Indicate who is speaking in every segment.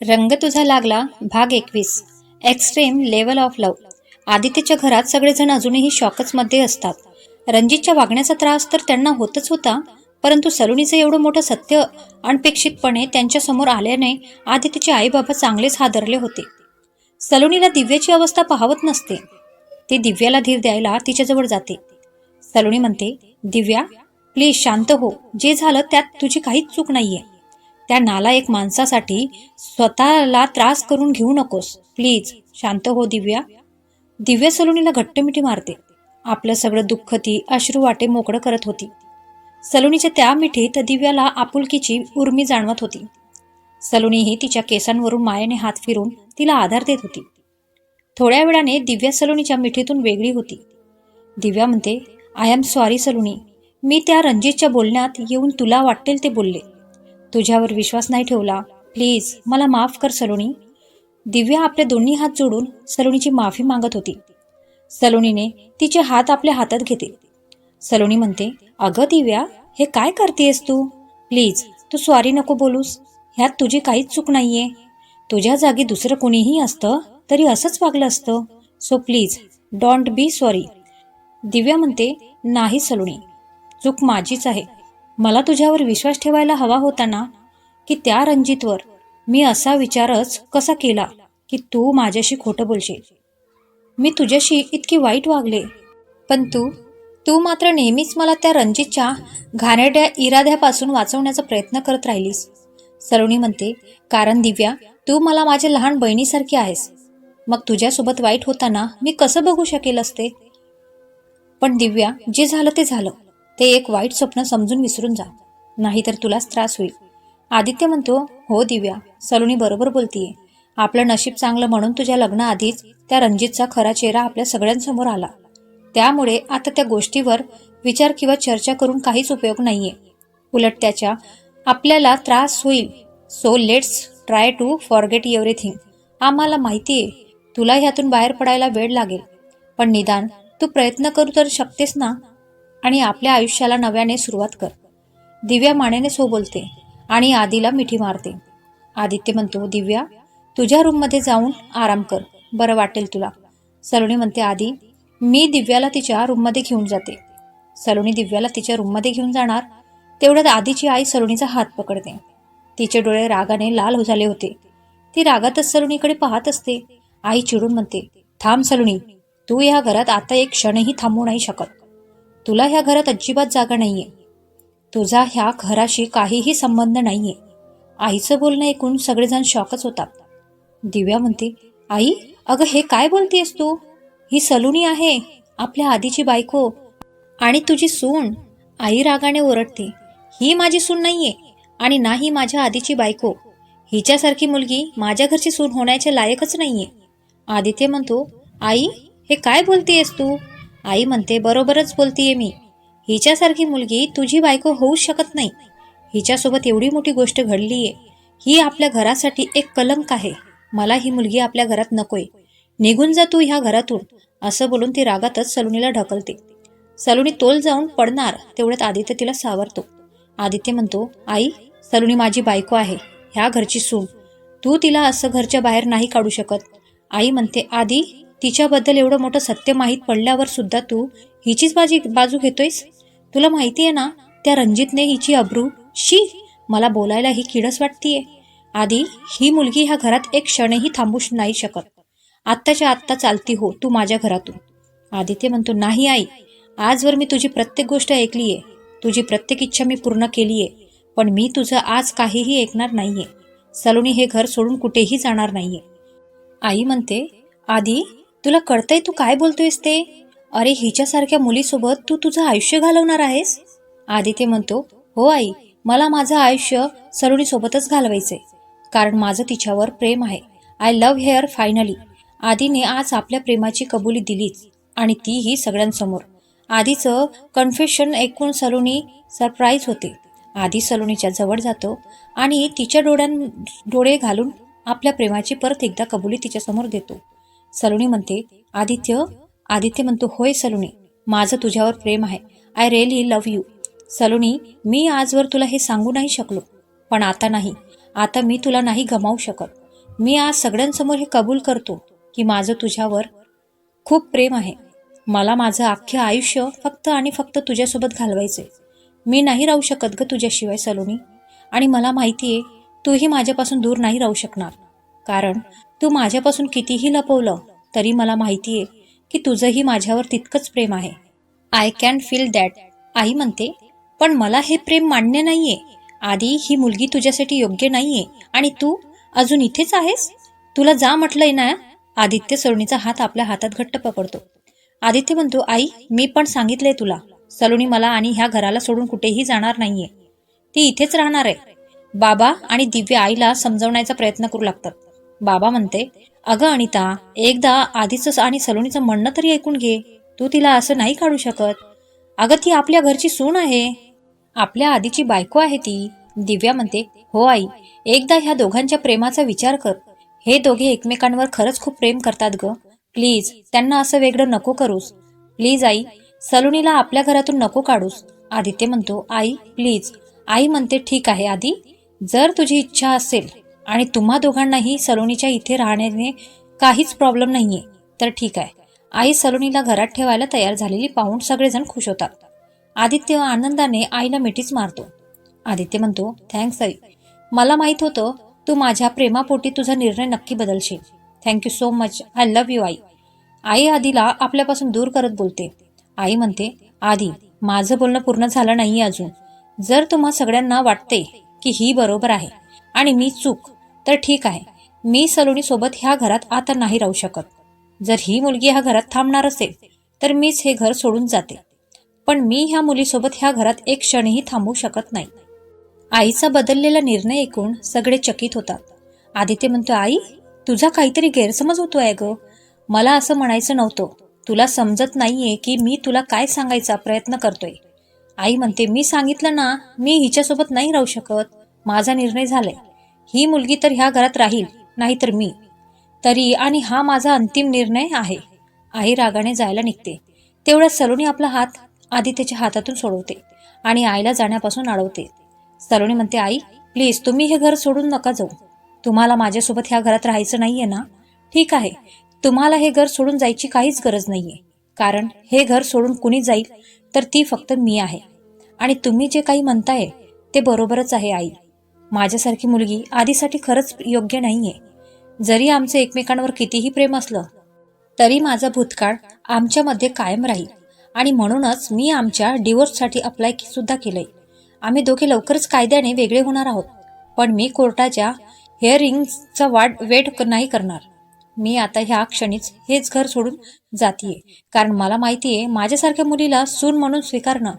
Speaker 1: रंग तुझा लागला भाग एकवीस. एक्स्ट्रीम लेवल ऑफ लव आदित्यच्या घरात सगळेजण अजूनही शॉकच मध्ये असतात. रणजितच्या वागण्याचा त्रास तर त्यांना होतच होता परंतु सलुनीचं एवढं मोठं सत्य अनपेक्षितपणे त्यांच्यासमोर आल्याने आदित्यचे आई बाबा चांगलेच हादरले होते. सलुनीला दिव्याची अवस्था पाहवत नसते. ती दिव्याला धीर द्यायला तिच्याजवळ जाते. सलोनी म्हणते दिव्या प्लीज शांत हो. जे झालं त्यात तुझी काहीच चूक नाहीये. त्या नाला एक माणसासाठी स्वतःला त्रास करून घेऊ नकोस. प्लीज शांत हो दिव्या. दिव्या सलोनीला घट्ट मिठी मारते. आपलं सगळं दुःख ती अश्रू वाटे मोकळं करत होती. सलोनीच्या त्या मिठीत दिव्याला आपुलकीची उर्मी जाणवत होती. सलोनीही तिच्या केसांवरून मायेने हात फिरून तिला आधार देत होती. थोड्या वेळाने दिव्या सलोनीच्या मिठीतून वेगळी होती. दिव्या म्हणते आय एम सॉरी सलोनी. मी त्या रणजितच्या बोलण्यात येऊन तुला वाटेल ते बोलले. तुझ्यावर विश्वास नाही ठेवला. प्लीज मला माफ कर सलोनी. दिव्या आपले दोन्ही हात जोडून सलोनीची माफी मागत होती. सलोनीने तिचे हात आपल्या हातात घेते सलोनी म्हणते अगं दिव्या हे काय करतेस तू? प्लीज तू सॉरी नको बोलूस. ह्यात तुझी काहीच चूक नाहीये. तुझ्या जागी दुसरं कोणीही असतं तरी असंच वागलं असतं. So please don't be sorry Divya म्हणते नाही सलोनी चूक माझीच आहे. मला तुझ्यावर विश्वास ठेवायला हवा होता ना? की त्या रणजितवर मी असा विचारच कसा केला की तू माझ्याशी खोटं बोलशील? मी तुझ्याशी इतकी वाईट वागले. पण तू तू मात्र नेहमीच मला त्या रणजितच्या घाणेरड्या इराद्यापासून वाचवण्याचा प्रयत्न करत राहिलीस. सलोनी म्हणते कारण दिव्या तू मला माझ्या लहान बहिणीसारखी आहेस. मग तुझ्यासोबत वाईट होताना मी कसं बघू शकेल असते? पण दिव्या जे झालं ते झालं. ते एक वाईट स्वप्न समजून विसरून जा. नाहीतर तुलाच त्रास होईल. आदित्य म्हणतो हो दिव्या सलोनी बरोबर बोलतीये. आपलं नशीब चांगलं म्हणून तुझ्या लग्नाआधीच त्या रणजितचा खरा चेहरा आपल्या सगळ्यांसमोर आला. त्यामुळे आता त्या गोष्टीवर विचार किंवा चर्चा करून काहीच उपयोग नाहीये. उलट त्याच्या आपल्याला त्रास होईल. So let's try to forget everything आम्हाला माहिती आहे तुला ह्यातून बाहेर पडायला वेळ लागेल. पण निदान तू प्रयत्न करू तर शकतेस ना? आणि आपल्या आयुष्याला नव्याने सुरुवात कर. दिव्या मानेने सो बोलते आणि आदीला मिठी मारते. आदित्य म्हणतो दिव्या तुझ्या रूममध्ये जाऊन आराम कर. बरं वाटेल तुला. सलोनी म्हणते आधी मी दिव्याला तिच्या रूममध्ये घेऊन जाते. सलोनी दिव्याला तिच्या रूममध्ये घेऊन जाणार तेवढ्यात आधीची आई सलोनीचा हात पकडते. तिचे डोळे रागाने लाल झाले होते. ती रागातच सलोनीकडे पाहत असते. आई चिडून म्हणते थांब सलोनी तू या घरात आता एक क्षणही थांबू नाही शकत. तुला ह्या घरात अजिबात जागा नाहीये. तुझा ह्या घराशी काहीही संबंध नाहीये. आईचं बोलणं ऐकून सगळेजण शॉकच होतात. दिव्या म्हणते आई अगं हे काय बोलतेस तू? ही सलुनी आहे आपल्या आधीची बायको आणि तुझी सून. आई रागाने ओरडते ही माझी सून नाहीये आणि नाही माझ्या आधीची बायको. हिच्यासारखी मुलगी माझ्या घरची सून होण्याच्या लायकच नाहीये. आदित्य म्हणतो आई हे काय बोलतेयस तू? आई म्हणते बरोबरच बोलतीये मी. हिच्यासारखी मुलगी तुझी बायको होऊच शकत नाही. हिच्यासोबत एवढी मोठी गोष्ट घडलीये. ही आपल्या घरासाठी एक कलंक आहे. मला ही मुलगी आपल्या घरात नकोय. निघून जा तू ह्या घरातून. असं बोलून ती रागातच सलुनीला ढकलते. सलुनी तोल जाऊन पडणार तेवढ्यात आदित्य तिला सावरतो. आदित्य म्हणतो आई सलुनी माझी बायको आहे. ह्या घरची सून. तू तिला असं घरच्या बाहेर नाही काढू शकत. आई म्हणते आधी तिच्याबद्दल एवढं मोठं सत्य माहीत पडल्यावर सुद्धा तू हिचीच बाजी बाजू घेतोयस? तुला माहिती आहे ना त्या रणजितने हिची अब्रू शी मला बोलायला ही किडस वाटतीये. आधी ही मुलगी ह्या घरात एक क्षणही थांबू श- नाही शकत. आत्ताच्या आत्ता चालती हो तू माझ्या घरातून. आदित्य म्हणतो नाही आई आजवर मी तुझी प्रत्येक गोष्ट ऐकलीये. तुझी प्रत्येक इच्छा मी पूर्ण केलीये. पण मी तुझं आज काहीही ऐकणार नाहीये. सलोनी हे घर सोडून कुठेही जाणार नाहीये. आई म्हणते आधी तुला कळतंय तू काय बोलतोयस ते? अरे हिच्यासारख्या मुलीसोबत तू तुझं आयुष्य घालवणार आहेस? आदित्य म्हणतो हो आई मला माझं आयुष्य सलोनीसोबतच घालवायचंय कारण माझं तिच्यावर प्रेम आहे. आय लव्ह हेअर फायनली आधीने आज आपल्या प्रेमाची कबुली दिलीच आणि तीही सगळ्यांसमोर. आधीचं कन्फेशन ऐकून सलोनी सरप्राईज होते. आधी सलोनीच्या जवळ जातो आणि तिच्या डोळ्यां डोळे घालून आपल्या प्रेमाची परत एकदा कबुली तिच्यासमोर देतो. सलोनी म्हणते आदित्य आदित्य म्हणतो होय सलोनी माझं तुझ्यावर प्रेम आहे. I really love you Saloni मी आजवर तुला हे सांगू नाही शकलो पण आता नाही. आता मी तुला नाही गमावू शकत. मी आज सगळ्यांसमोर हे कबूल करतो की माझं तुझ्यावर खूप प्रेम आहे. मला माझं अख्खं आयुष्य फक्त आणि फक्त तुझ्यासोबत घालवायचे मी नाही राहू शकत ग तुझ्याशिवाय सलोनी. आणि मला माहिती आहे तूही माझ्यापासून दूर नाही राहू शकणार. कारण तू माझ्यापासून कितीही लपवलं तरी मला माहिती आहे की तुझंही माझ्यावर तितकंच प्रेम आहे. आय कॅन फील दॅट आई म्हणते पण मला हे प्रेम मान्य नाहीये. आधी ही मुलगी तुझ्यासाठी योग्य नाहीये. आणि तू अजून इथेच आहेस? तुला जा म्हटलंय ना? आदित्य सलोनीचा हात आपल्या हातात घट्ट पकडतो. आदित्य म्हणतो आई मी पण सांगितलंय तुला. सलोनी मला आणि ह्या घराला सोडून कुठेही जाणार नाहीये. ती इथेच राहणार आहे. बाबा आणि दिव्या आईला समजवण्याचा प्रयत्न करू लागतात. बाबा म्हणते अगं अनिता एकदा आधीच आणि सलोनीचं म्हणणं तरी ऐकून घे. तू तिला असं नाही काढू शकत. अगं ती आपल्या घरची सून आहे. आपल्या आधीची बायको आहे ती. दिव्या म्हणते हो आई एकदा ह्या दोघांच्या प्रेमाचा विचार कर. हे दोघे एकमेकांवर खरंच खूप प्रेम करतात ग. प्लीज त्यांना असं वेगळं नको करूस. प्लीज आई सलोनीला आपल्या घरातून नको काढूस. आदित्य म्हणतो आई प्लीज. आई म्हणते ठीक आहे आधी जर तुझी इच्छा असेल आणि तुम्हा दोघांनाही सलोनीच्या इथे राहण्याने काहीच प्रॉब्लेम नाहीये. तर ठीक आहे. आई सलोनीला घरात ठेवायला तयार झालेली पाहून सगळेजण खुश होतात. आदित्य आनंदाने आईला मिठीच मारतो. आदित्य म्हणतो थँक्स आई. मला माहीत होतं तू माझ्या प्रेमापोटी तुझा निर्णय नक्की बदलशील. Thank you so much I love you आई. आई आधीला आपल्यापासून दूर करत बोलते. आई म्हणते आधी माझं बोलणं पूर्ण झालं नाही अजून. जर तुम्हा सगळ्यांना वाटते की ही बरोबर आहे आणि मी चूक तर ठीक आहे. मी सलोनीसोबत ह्या घरात आता नाही राहू शकत. जर ही मुलगी ह्या घरात थांबणार असेल तर मीच हे घर सोडून जाते. पण मी ह्या मुलीसोबत ह्या घरात एक क्षणही थांबू शकत नाही. आईचा बदललेला निर्णय ऐकून सगळे चकित होतात. आदित्य म्हणतो आई तुझा काहीतरी गैरसमज होतोय ग मला असं म्हणायचं नव्हतं. तुला समजत नाहीये की मी तुला काय सांगायचा प्रयत्न करतोय. आई म्हणते मी सांगितलं ना मी हिच्यासोबत नाही राहू शकत. माझा निर्णय झालाय. ही मुलगी तर ह्या घरात राहील नाहीतर मी. तरी आणि हा माझा अंतिम निर्णय आहे. आई रागाने जायला निघते. तेवढ्यात सलोनी आपला हात आदित्यच्या हातातून सोडवते आणि आईला जाण्यापासून अडवते. सलोनी म्हणते आई प्लीज तुम्ही हे घर सोडून नका जाऊ. तुम्हाला माझ्यासोबत ह्या घरात राहायचं नाहीये ना? ठीक आहे. तुम्हाला हे घर सोडून जायची काहीच गरज नाहीये. कारण हे घर सोडून कुणी जाईल तर ती फक्त मी आहे. आणि तुम्ही जे काही म्हणताय ते बरोबरच आहे आई. माझ्यासारखी मुलगी आधीसाठी खरंच योग्य नाहीये. जरी आमचं एकमेकांवर कितीही प्रेम असलं तरी माझा भूतकाळ आमच्यामध्ये कायम राहील. आणि म्हणूनच मी आमच्या डिवोर्ससाठी अप्लाय सुद्धा केलंय. आम्ही दोघे लवकरच कायद्याने वेगळे होणार आहोत. पण मी कोर्टाच्या हेअरिंगचा वाट वेट नाही करणार. मी आता ह्या क्षणीच हेच घर सोडून जातीये. कारण मला माहिती आहे माझ्यासारख्या मुलीला सून म्हणून स्वीकारणं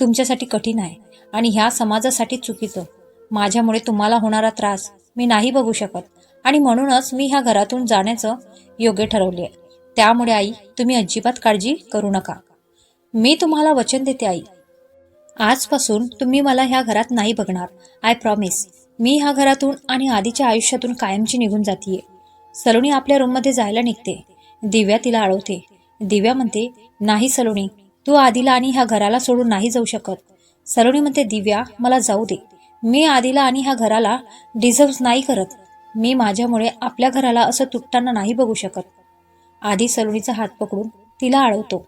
Speaker 1: तुमच्यासाठी कठीण आहे. आणि ह्या समाजासाठी चुकीचं. माझ्यामुळे तुम्हाला होणारा त्रास मी नाही बघू शकत. आणि म्हणूनच मी ह्या घरातून जाण्याचं योग्य ठरवले आहे त्यामुळे आई तुम्ही अजिबात काळजी करू नका. मी तुम्हाला वचन देते आई. आजपासून तुम्ही मला ह्या घरात नाही बघणार. आय प्रॉमिस मी ह्या घरातून आणि आधीच्या आयुष्यातून कायमची निघून जातीये. सलोनी आपल्या रूममध्ये जायला निघते. दिव्या तिला अडवते दिव्या म्हणते नाही सलोणी तू आधीला आणि ह्या घराला सोडून नाही जाऊ शकत. सलोणी म्हणते दिव्या मला जाऊ दे. मी आधीला आणि ह्या घराला डिझर्व नाही करत. मी माझ्यामुळे आपल्या घराला असं तुटताना नाही बघू शकत. आधी सलोनीचा हात पकडून तिला अडवतो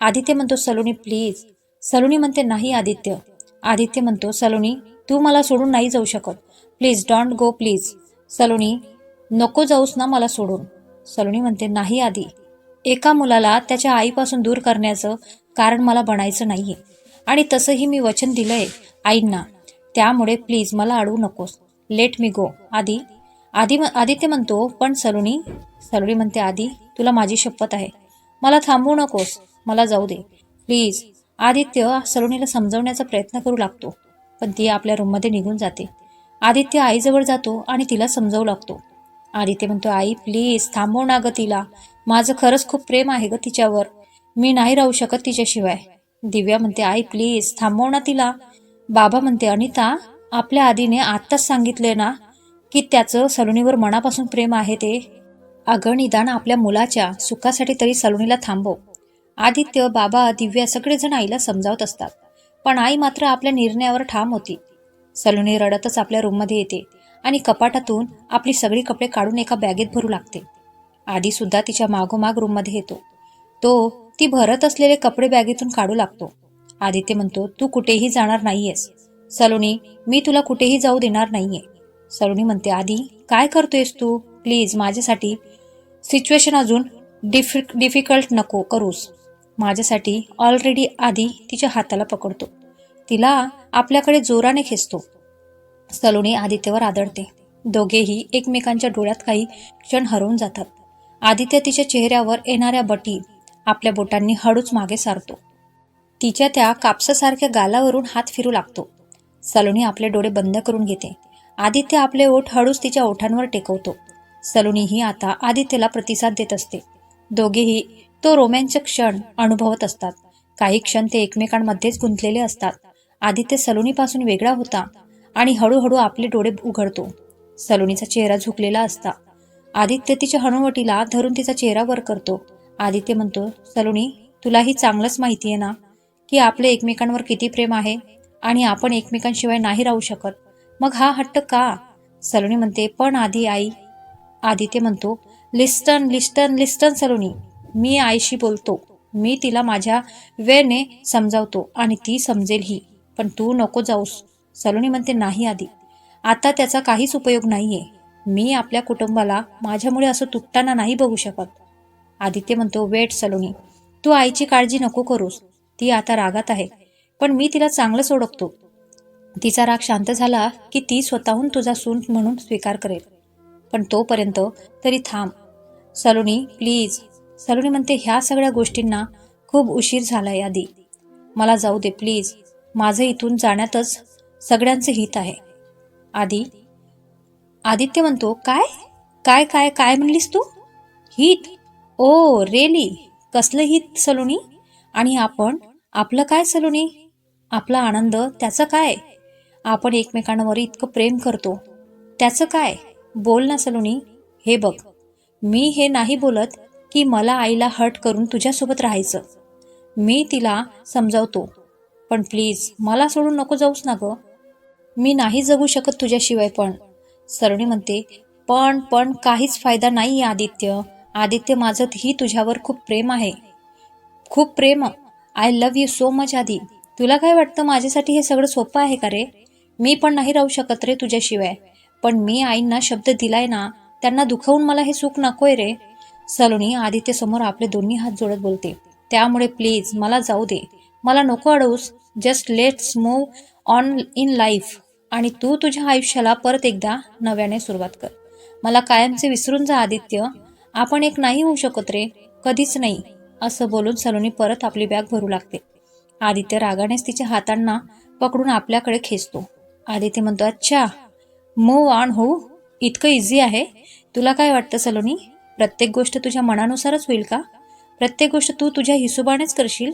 Speaker 1: आदित्य म्हणतो सलोनी प्लीज सलोनी म्हणते नाही आदित्य. आदित्य म्हणतो सलोनी तू मला सोडून नाही जाऊ शकत. Please don't go please Saloni नको जाऊस ना मला सोडून. सलोनी म्हणते नाही आधी एका मुलाला त्याच्या आईपासून दूर करण्याचं कारण मला बनायचं नाहीये. आणि तसंही मी वचन दिलंय आईंना. त्यामुळे प्लीज मला अडवू नकोस. लेट मी गो आधी आधी आदित्य म्हणतो पण सलुनी सलुनी म्हणते आधी तुला माझी शपथ आहे. मला थांबवू नकोस. मला जाऊ दे. प्लीज आदित्य सलुनीला समजवण्याचा प्रयत्न करू लागतो पण ती आपल्या रूममध्ये निघून जाते. आदित्य आईजवळ जातो आणि तिला समजावू लागतो. आदित्य म्हणतो आई प्लीज थांबव ना ग तिला. माझं खरंच खूप प्रेम आहे ग तिच्यावर. मी नाही राहू शकत तिच्याशिवाय. दिव्या म्हणते आई प्लीज थांबव ना तिला. बाबा म्हणते अनिता आपल्या आधीने आत्ताच सांगितले ना की त्याचं सलोनीवर मनापासून प्रेम आहे ते. अगं निदान आपल्या मुलाच्या सुखासाठी तरी सलोनीला थांबव. आदित्य बाबा दिव्या सगळेजण आईला समजावत असतात पण आई मात्र आपल्या निर्णयावर ठाम होती. सलोनी रडतच आपल्या रूममध्ये येते आणि कपाटातून आपली सगळी कपडे काढून एका बॅगेत भरू लागते. आधी सुद्धा तिच्या मागोमाग रूममध्ये येतो. तो ती भरत असलेले कपडे बॅगेतून काढू लागतो. आदित्य म्हणतो तू कुठेही जाणार नाहीयेस. सलोनी मी तुला कुठेही जाऊ देणार नाहीये. सलोनी म्हणते आधी काय करतोयस तू? प्लीज माझ्यासाठी सिच्युएशन अजून डिफि डिफिकल्ट नको करूस. माझ्यासाठी ऑलरेडी आधी तिच्या हाताला पकडतो. तिला आपल्याकडे जोराने खेचतो. सलोनी आदित्यवर आदळते. दोघेही एकमेकांच्या डोळ्यात काही क्षण हरवून जातात. आदित्य तिच्या चेहऱ्यावर येणाऱ्या बटी आपल्या बोटांनी हळूच मागे सारतो. तिच्या त्या कापसासारख्या गालावरून हात फिरू लागतो. सलोनी आपले डोळे बंद करून घेते. आदित्य आपले ओठ हळूच तिच्या ओठांवर टेकवतो. सलोनीही आता आदित्यला प्रतिसाद देत असते. दोघेही तो रोमॅन्चक क्षण अनुभवत असतात. काही क्षण ते एकमेकांमध्येच गुंतलेले असतात. आदित्य सलोनीपासून वेगळा होता आणि हळूहळू आपले डोळे उघडतो. सलोनीचा चेहरा झुकलेला असता. आदित्य तिच्या हनुवटीला धरून तिचा चेहरा वर करतो. आदित्य म्हणतो सलोनी तुलाही चांगलंच माहिती आहे ना? की आपले एकमेकांवर किती प्रेम आहे आणि आपण एकमेकांशिवाय नाही राहू शकत. मग हा हट्ट का? सलोनी म्हणते पण आधी आई. आदित्य म्हणतो लिस्टन लिस्टन लिस्टन सलोनी मी आईशी बोलतो. मी तिला माझ्या वेळने समजावतो आणि ती समजेल ही पण तू नको जाऊस. सलोनी म्हणते नाही आधी. आता त्याचा काहीच उपयोग नाहीये. मी आपल्या कुटुंबाला माझ्यामुळे असं तुटताना नाही बघू शकत. आदित्य म्हणतो वेट सलोनी तू आईची काळजी नको करूस. ती आता रागात आहे. पण मी तिला चांगलंच ओळखतो तिचा राग शांत झाला की ती स्वतःहून तुझा सून म्हणून स्वीकार करेल. पण तोपर्यंत तरी थांब. सलोनी प्लीज. सलोनी म्हणते ह्या सगळ्या गोष्टींना खूप उशीर झालाय आधी. मला जाऊ दे प्लीज. माझं इथून जाण्यातच सगळ्यांचं हित आहे. आधी आदित्य म्हणतो काय? काय काय काय म्हणलीस तू? हित? ओ रेली कसलं हित सलोनी? आणि आपण आपलं काय सलोनी? आपला आनंद त्याचं काय? आपण एकमेकांवर इतकं प्रेम करतो. त्याचं काय? बोल ना सलोनी. हे बघ मी हे नाही बोलत की मला आईला हर्ट करून तुझ्यासोबत राहायचं. मी तिला समजावतो. पण प्लीज मला सोडून नको जाऊस ना गं. मी नाही जगू शकत तुझ्याशिवाय पण. सलोनी म्हणते पण पण काहीच फायदा नाही आहे आदित्य. आदित्य माझं ही तुझ्यावर खूप प्रेम आहे. खूप प्रेम I love you so much Adi. तुला काय वाटतं माझ्यासाठी हे सगळं सोपं आहे का रे? मी पण नाही राहू शकत रे तुझ्याशिवाय. पण मी आईंना शब्द दिलाय ना त्यांना दुखवून मला हे सुख नकोय रे. सलोनी आदित्यसमोर आपले दोन्ही हात जोडत बोलते. त्यामुळे प्लीज मला जाऊ दे. मला नको अडवूस. Just let's move on in life आणि तू तुझ्या आयुष्याला परत एकदा नव्याने सुरुवात कर. मला कायमचे विसरून जा आदित्य. आपण एक नाही होऊ शकत रे. कधीच नाही. असं बोलून सलोनी परत आपली बॅग भरू लागते. आदित्य रागानेच तिच्या हातांना पकडून आपल्याकडे खेचतो. आदित्य म्हणतो अच्छा मूव ऑन हो इतकं इझी आहे. तुला काय वाटतं सलोनी? प्रत्येक गोष्ट तुझ्या मनानुसारच होईल का? प्रत्येक गोष्ट तू तुझ्या हिशोबानेच करशील?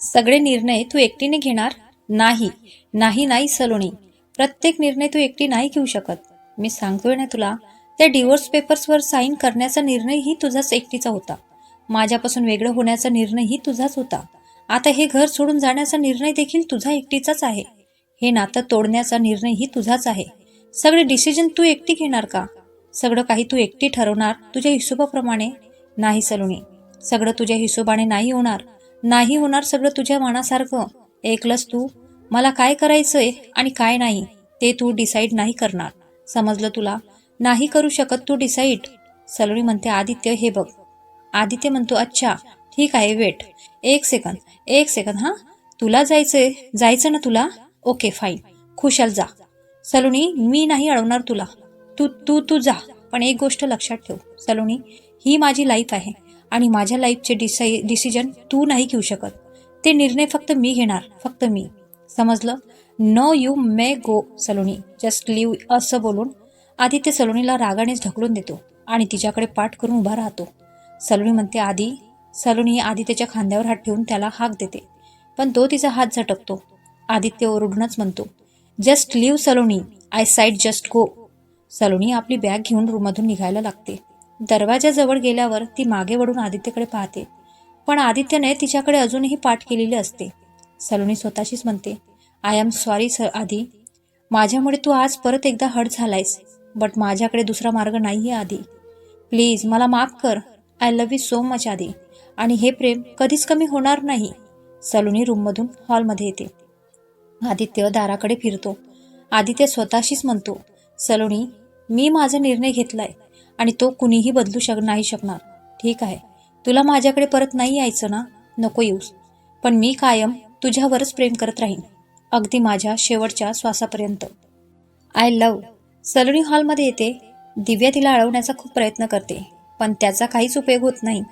Speaker 1: सगळे निर्णय तू एकटीने घेणार नाही. नाही नाही सलोनी. प्रत्येक निर्णय तू एकटी नाही घेऊ शकत. मी सांगतोय ना तुला त्या डिवोर्स पेपर्सवर साईन करण्याचा निर्णयही तुझाच एकटीचा होता. माझ्यापासून वेगळं होण्याचा निर्णयही तुझाच होता. आता हे घर सोडून जाण्याचा निर्णय देखील तुझा एकटीचाच आहे. हे नातं तोडण्याचा निर्णयही तुझाच आहे. सगळे डिसिजन तू एकटी घेणार का? सगळं काही तू एकटी ठरवणार तुझ्या हिशोबाप्रमाणे? नाही सलोनी. सगळं तुझ्या हिशोबाने नाही होणार. नाही होणार सगळं तुझ्या मनासारखं. ऐकलंस तू? मला काय करायचंय आणि काय नाही ते तू डिसाईड नाही करणार. समजलं तुला? नाही करू शकत तू डिसाईड सलोनी म्हणते आदित्य हे बघ. आदित्य म्हणतो अच्छा ठीक आहे वेट एक सेकंद एक सेकंद हां? तुला जायचंय जायचं ना तुला? ओके फाईन खुशाल जा. सलोनी मी नाही अडवणार तुला. तू तू तू जा. पण एक गोष्ट लक्षात ठेव सलोनी. ही माझी लाईफ आहे आणि माझ्या लाईफचे डिसाई डिसिजन तू नाही घेऊ शकत. ते निर्णय फक्त मी घेणार फक्त मी. समजलं? No you may go Saloni. Just leave असं बोलून आदित्य सलोनीला रागानेच ढकलून देतो आणि तिच्याकडे पाठ करून उभा राहतो. सलोनी म्हणते आधी सलोनी आदित्यच्या खांद्यावर हात ठेवून त्याला हाक देते पण तो तिचा हात झटकतो. आदित्य ओरडूनच म्हणतो just leave Saloni. I said just go Saloni आपली बॅग घेऊन रूममधून निघायला लागते. दरवाजाजवळ गेल्यावर ती मागे वळून आदित्यकडे पाहते पण आदित्यने तिच्याकडे अजूनही पाठ केलेली असते. सलोनी स्वतःशीच म्हणते आय एम सॉरी सर आधी माझ्यामुळे तू आज परत एकदा हट झालायस बट माझ्याकडे दुसरा मार्ग नाही आहे आधी प्लीज मला माफ कर. I love you so much Adi. आणि हे प्रेम कधीच कमी होणार नाही. सलोनी रूममधून हॉलमध्ये येते. आदित्य दाराकडे फिरतो. आदित्य स्वतःशीच म्हणतो सलोनी मी माझा निर्णय घेतलाय आणि तो कुणीही बदलू शक नाही शकणार. ठीक आहे. तुला माझ्याकडे परत नाही यायचं ना? नको येऊस. पण मी कायम तुझ्यावरच प्रेम करत राहीन. अगदी माझ्या शेवटच्या श्वासापर्यंत. आय लव सलोनी हॉलमध्ये येते. दिव्या तिला अळवण्याचा खूप प्रयत्न करते. पण त्याचा काहीच उपयोग होत नाही.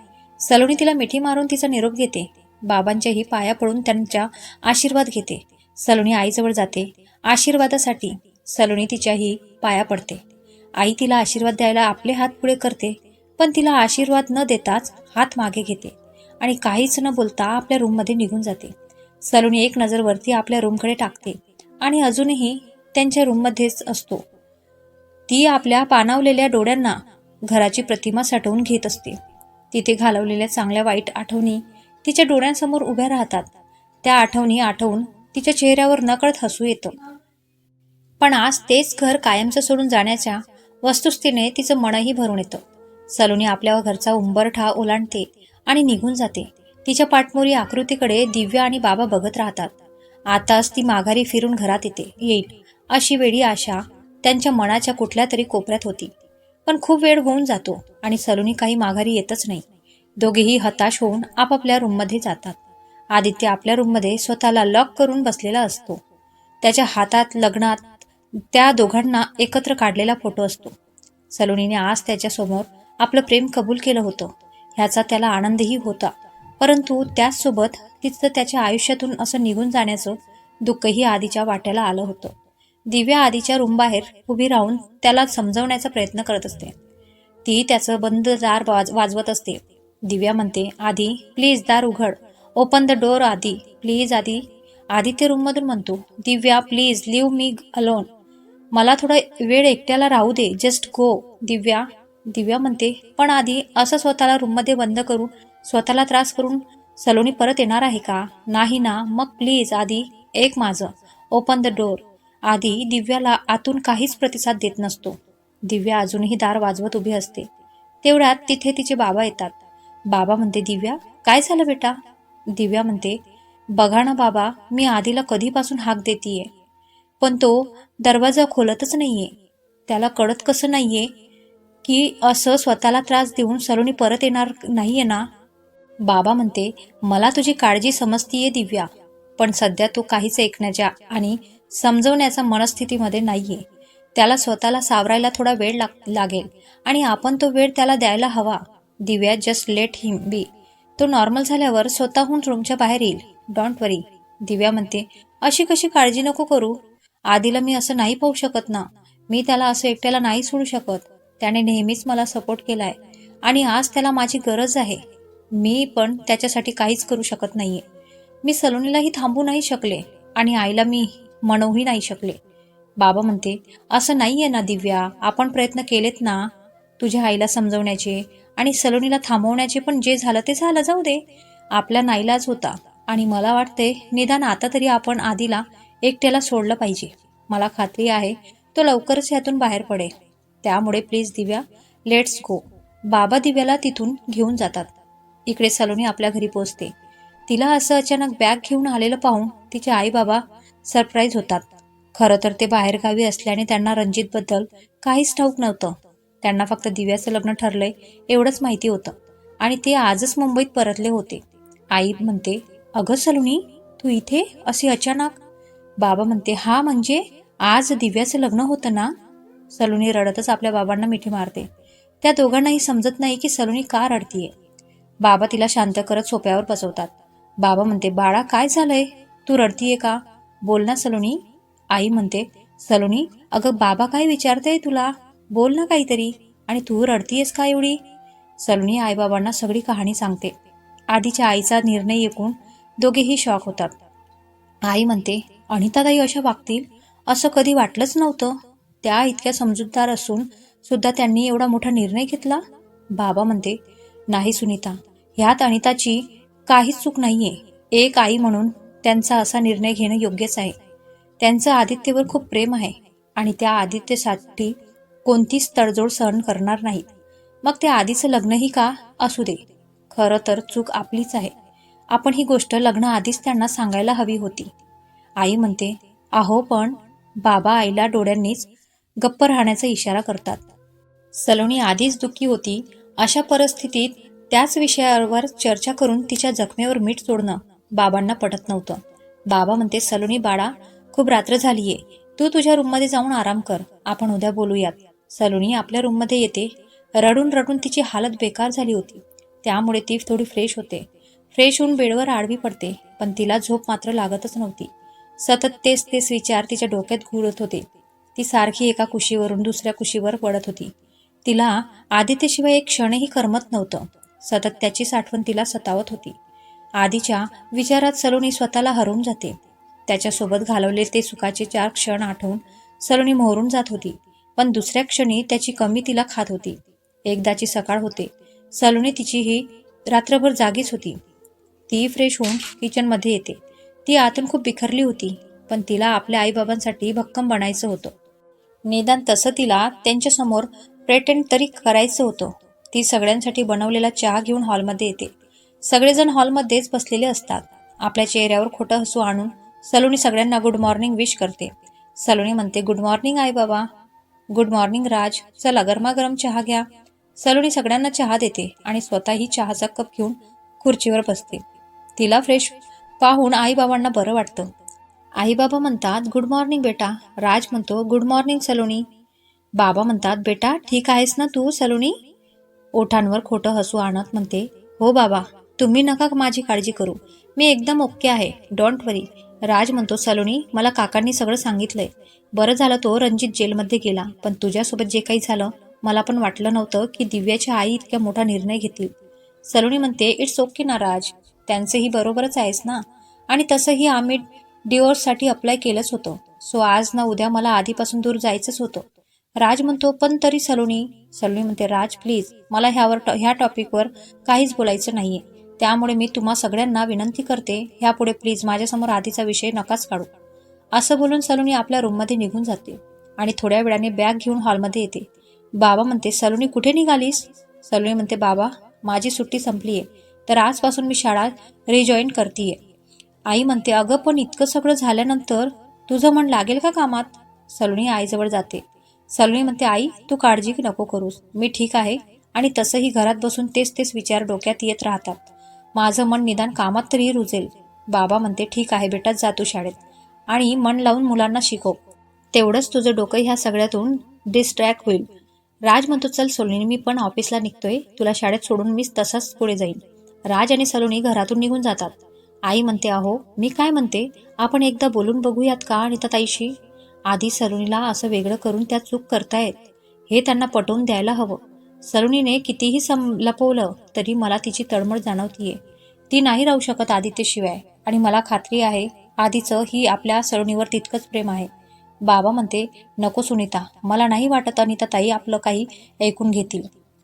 Speaker 1: सलोनी तिला मिठी मारून तिचा निरोप घेते. बाबांच्याही पाया पडून त्यांच्या आशीर्वाद घेते. सलोनी आईजवळ जाते. आशीर्वादासाठी सलोनी तिच्याही पाया पडते. आई तिला आशीर्वाद द्यायला आपले हात पुढे करते पण तिला आशीर्वाद न देताच हात मागे घेते आणि काहीच न बोलता आपल्या रूममध्ये निघून जाते. सलोनी एक नजर वरती आपल्या रूमकडे टाकते आणि अजूनही त्यांच्या रूममध्येच असतो. ती आपल्या पाणावलेल्या डोळ्यांना घराची प्रतिमा साठवून घेत असते. तिथे घालवलेल्या चांगल्या वाईट आठवणी तिच्या डोळ्यांसमोर उभ्या राहतात. त्या आठवणी आठवून तिच्या चेहऱ्यावर नकळत हसू येतं. पण आज तेच घर कायमचं सोडून जाण्याच्या वस्तुस्थितीने तिचं मनही भरून येतं. सलोनी आपल्या घरचा उंबरठा ओलांडते आणि निघून जाते. तिच्या पाठमोरी आकृतीकडे दिव्या आणि बाबा बघत राहतात. आताच ती माघारी फिरून घरात येते. येईल अशी वेळी आशा त्यांच्या मनाच्या कुठल्या तरी कोपऱ्यात होती. पण खूप वेळ होऊन जातो आणि सलोनी काही माघारी येतच नाही. दोघेही हताश होऊन आपापल्या रूममध्ये जातात. आदित्य आपल्या रूममध्ये स्वतःला लॉक करून बसलेला असतो. त्याच्या हातात लग्नात त्या दोघांना एकत्र काढलेला फोटो असतो. सलोनीने आज त्याच्यासमोर आपलं प्रेम कबूल केलं होतं. ह्याचा त्याला आनंदही होता. परंतु त्याचसोबत तिचं त्याच्या आयुष्यातून असं निघून जाण्याचं दुःखही आधीच्या वाट्याला आलं होतं. दिव्या आधीच्या रूमबाहेर उभी राहून त्याला समजवण्याचा प्रयत्न करत असते. ती त्याचं बंद दार वाज वाजवत असते. दिव्या म्हणते आधी प्लीज दार उघड. Open the door Adi. Please Adi. Aditya रूममधून म्हणतो Divya please leave me alone मला थोडा वेळ एकट्याला राहू दे. जस्ट गो दिव्या दिव्या म्हणते पण आधी असं स्वतःला रूममध्ये बंद करून स्वतःला त्रास करून सलोनी परत येणार आहे का? नाही ना. मग प्लीज आधी. एक माझं. ओपन द डोअर आधी दिव्याला आतून काहीच प्रतिसाद देत नसतो. दिव्या अजूनही दार वाजवत उभी असते. तेवढ्यात तिथे तिचे बाबा येतात. बाबा म्हणते दिव्या काय झालं बेटा? दिव्या म्हणते बघा ना बाबा मी आधीला कधीपासून हाक देतीये. पण तो दरवाजा खोलतच नाहीये. त्याला कळत कसं नाहीये की असं स्वतःला त्रास देऊन सलोनी परत येणार नाहीये ना? बाबा म्हणते मला तुझी काळजी समजतीये दिव्या पण सध्या तो काहीच ऐकण्याच्या आणि समजवण्याचा मनस्थितीमध्ये नाही आहे त्याला स्वतःला सावरायला थोडा वेळ लाग लागेल आणि आपण तो वेळ त्याला द्यायला हवा. Divya just let him be तो नॉर्मल झाल्यावर स्वतःहून रूमच्या बाहेर येईल. डोंट वरी दिव्या म्हणते अशी कशी काळजी नको करू? आधीला मी असं नाही पाहू शकत ना. मी त्याला असं एकट्याला नाही सोडू शकत. त्याने नेहमीच मला सपोर्ट केलाय. आणि आज त्याला माझी गरज आहे. मी पण त्याच्यासाठी काहीच करू शकत नाहीये. मी सलोनीलाही थांबू नाही शकले आणि आईला मी म्हणूही नाही शकले. बाबा म्हणते असं नाही आहे ना दिव्या आपण प्रयत्न केलेत ना तुझ्या आईला समजवण्याचे आणि सलोनीला थांबवण्याचे पण जे झालं ते झालं जाऊ दे. आपला नाईलाज होता आणि मला वाटते निदान आता तरी आपण आधीला एकट्याला सोडलं पाहिजे. मला खात्री आहे तो लवकरच ह्यातून बाहेर पडेल. त्यामुळे प्लीज दिव्या लेट्स गो. बाबा दिव्याला तिथून घेऊन जातात. इकडे सलोनी आपल्या घरी पोचते. तिला असं अचानक बॅग घेऊन आलेलं पाहून तिचे आई बाबा सरप्राईज होतात. खरं तर ते बाहेरगावी असल्याने त्यांना रणजितबद्दल काहीच ठाऊक नव्हतं. त्यांना फक्त दिव्याचं लग्न ठरलंय एवढंच माहिती होतं. आणि ते आजच मुंबईत परतले होते. आई म्हणते अगं सलुनी तू इथे? असे अचानक? बाबा म्हणते हा म्हणजे आज दिव्याचं लग्न होतं ना? सलुनी रडतच आपल्या बाबांना मिठी मारते. त्या दोघांनाही समजत नाही की सलुनी का रडतीये. बाबा तिला शांत करत सोप्यावर बसवतात. बाबा म्हणते बाळा काय झालंय? तू रडतीये का? बोल ना सलोनी. आई म्हणते सलोनी अगं बाबा काय विचारते तुला? बोल ना काहीतरी. आणि तू रडतीयस का एवढी? सलोनी आईबाबांना सगळी कहाणी सांगते. आधीच्या आईचा निर्णय ऐकून दोघेही शॉक होतात. आई म्हणते अनिताताई अशा वागतील? असं कधी वाटलंच नव्हतं. त्या इतक्या समजूतदार असून सुद्धा त्यांनी एवढा मोठा निर्णय घेतला? बाबा म्हणते नाही सुनीता ह्यात अनिताची काहीच चूक नाहीये. एक आई म्हणून त्यांचा असा निर्णय घेणं योग्यच आहे. त्यांचं आदित्यवर खूप प्रेम आहे आणि त्या आदित्यसाठी कोणतीच तडजोड सहन करणार नाहीत मग ते आधीचं लग्नही का? असू दे. खरं तर चूक आपलीच आहे. आपण ही गोष्ट लग्न आधीच त्यांना सांगायला हवी होती. आई म्हणते अहो पण बाबा आईला डोळ्यांनीच गप्प राहण्याचा इशारा करतात. सलोनी आधीच दुःखी होती. अशा परिस्थितीत त्याच विषयावर चर्चा करून तिच्या जखमेवर मीठ सोडणं बाबांना पटत नव्हतं. बाबा म्हणते सलोनी बाळा खूप रात्र झालीये. तू तुझ्या रूममध्ये जाऊन आराम कर. आपण उद्या बोलूयात. सलोनी आपल्या रूममध्ये येते. रडून रडून तिची हालत बेकार झाली होती. त्यामुळे ती थोडी फ्रेश होते. फ्रेश होऊन बेडवर आडवी पडते पण तिला झोप मात्र लागतच नव्हती. सतत तेच तेच विचार तिच्या डोक्यात घुरत होते. ती सारखी एका कुशीवरून दुसऱ्या कुशीवर पडत होती. तिला आदित्यशिवाय एक क्षणही करमत नव्हतं. सतत त्याची साठवण तिला सतावत होती. आधीच्या विचारात सलोनी स्वतःला हरवून जाते. त्याच्यासोबत घालवले ते सुखाचे चार क्षण आठवून सलोनी मोहरून जात होती पण दुसऱ्या क्षणी त्याची कमी तिला खात होती. एकदाची सकाळ होते. सलोनी तिची ही रात्रभर जागीच होती. ती फ्रेश होऊन किचनमध्ये येते. ती आतून खूप बिखरली होती पण तिला आपल्या आईबाबांसाठी भक्कम बनायचं होतं. निदान तसं तिला त्यांच्यासमोर प्रेटेंड तरी करायचं होतं. ती सगळ्यांसाठी बनवलेला चहा घेऊन हॉलमध्ये येते. सगळेजण हॉलमध्येच बसलेले असतात. आपल्या चेहऱ्यावर खोटं हसू आणून सलोनी सगळ्यांना गुड मॉर्निंग विश करते. सलोनी म्हणते गुड मॉर्निंग आई बाबा. Good morning Raj. चला गरमागरम चहा घ्या. सलोनी सगळ्यांना चहा देते आणि स्वतःही चहाचा कप घेऊन खुर्चीवर बसते. तिला फ्रेश पाहून आईबाबांना बरं वाटतं. आईबाबा म्हणतात गुड मॉर्निंग बेटा. राज म्हणतो गुड मॉर्निंग सलोनी. बाबा म्हणतात बेटा ठीक आहेस ना तू सलोनी? ओठांवर खोटं हसू आणत म्हणते हो बाबा. तुम्ही नका माझी काळजी करू. मी एकदम ओके आहे. डोंट वरी. राज म्हणतो सलोनी मला काकांनी सगळं सांगितलंय. बरं झालं तो रणजित जेलमध्ये गेला पण तुझ्यासोबत जे काही झालं मला पण वाटलं नव्हतं की दिव्याच्या आई इतक्या मोठा निर्णय घेतील. सलोनी म्हणते इट्स ओके ना राज. त्यांचंही बरोबरच आहेस ना? आणि तसंही आम्ही डिवोर्ससाठी अप्लाय केलंच होतं. सो आज ना उद्या मला आधीपासून दूर जायचंच होतं. राज म्हणतो पण तरी सलोनी. सलोनी म्हणते राज प्लीज मला ह्यावर टॉ- ह्या टॉपिकवर काहीच बोलायचं नाहीये. त्यामुळे मी तुम्हा सगळ्यांना विनंती करते ह्यापुढे प्लीज माझ्यासमोर आधीचा विषय नकाच काढू. असं बोलून सलोनी आपल्या रूममध्ये निघून जाते आणि थोड्या वेळाने बॅग घेऊन हॉलमध्ये येते. बाबा म्हणते सलोनी कुठे निघालीस? सलोनी म्हणते बाबा माझी सुट्टी संपली आहे तर आजपासून मी शाळा रिजॉईन करतीये. आई म्हणते अगं पण इतकं सगळं झाल्यानंतर तुझं मन लागेल का कामात? सलोनी आईजवळ जाते. सलोनी म्हणते आई तू काळजी नको करूस मी ठीक आहे आणि तसंही घरात बसून तेच तेच विचार डोक्यात येत राहतात. माझं मन निदान कामात तरी रुजेल. बाबा म्हणते ठीक आहे बेटा जा तू शाळेत. आणि मन लावून मुलांना शिकव. तेवढंच तुझं डोकं ह्या सगळ्यातून डिस्ट्रॅक्ट होईल. राज म्हणतो चल सलोनी मी पण ऑफिसला निघतोय. तुला शाळेत सोडून मी तसंच पुढे जाईन. राज आणि सलोनी घरातून निघून जातात. आई म्हणते अहो मी काय म्हणते? आपण एकदा बोलून बघूयात का आणि ताईशी? आधी सलोनीला असं वेगळं करून त्या चूक करतायत. हे त्यांना पटवून द्यायला हवं. सरुणीने कितीही सम लपवलं तरी मला तिची तळमळ जाणवतीये. ती नाही राहू शकत आदित्यशिवाय आणि मला खात्री आहे आधीचं ही आपल्या सरुणीवर तितकंच प्रेम आहे. बाबा म्हणते नको सुनीता मला नाही वाटत अनिता ताई आपलं काही ऐकून घेतील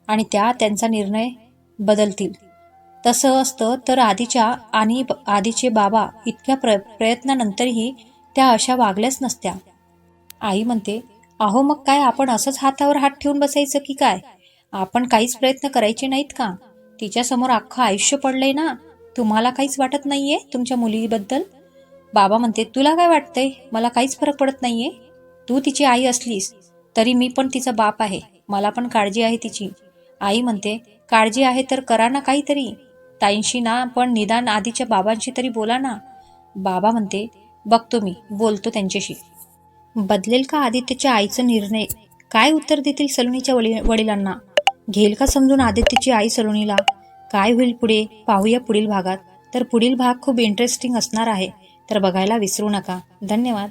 Speaker 1: आणि त्या त्यांचा निर्णय बदलतील. तसं असतं तर आधीच्या आणि आधीचे बाबा इतक्या प्र प्रयत्नानंतरही त्या अशा वागल्याच नसत्या. आई म्हणते अहो मग काय आपण असंच हातावर हात ठेवून बसायचं की काय? आपण काहीच प्रयत्न करायचे नाहीत का? तिच्यासमोर अख्खं आयुष्य पडलंय ना? तुम्हाला काहीच वाटत नाहीये तुमच्या मुलीबद्दल? बाबा म्हणते तुला काय वाटतंय? मला काहीच फरक पडत नाहीये. तू तिची आई असलीस तरी मी पण तिचा बाप आहे. मला पण काळजी आहे तिची. आई म्हणते काळजी आहे तर करा ना काहीतरी. ताईंशी ना पण निदान आधीच्या बाबांशी तरी बोला ना. बाबा म्हणते बघतो मी बोलतो त्यांच्याशी. बदलेल का आदित्यच्या आईचं निर्णय? काय उत्तर देतील सलोनीच्या वडील वडिलांना? घेईल का समजून आदित्यची आई सलोनीला? काय होईल पुढे? पाहूया पुढील भागात. तर पुढील भाग खूप इंटरेस्टिंग असणार आहे. तर बघायला विसरू नका. धन्यवाद.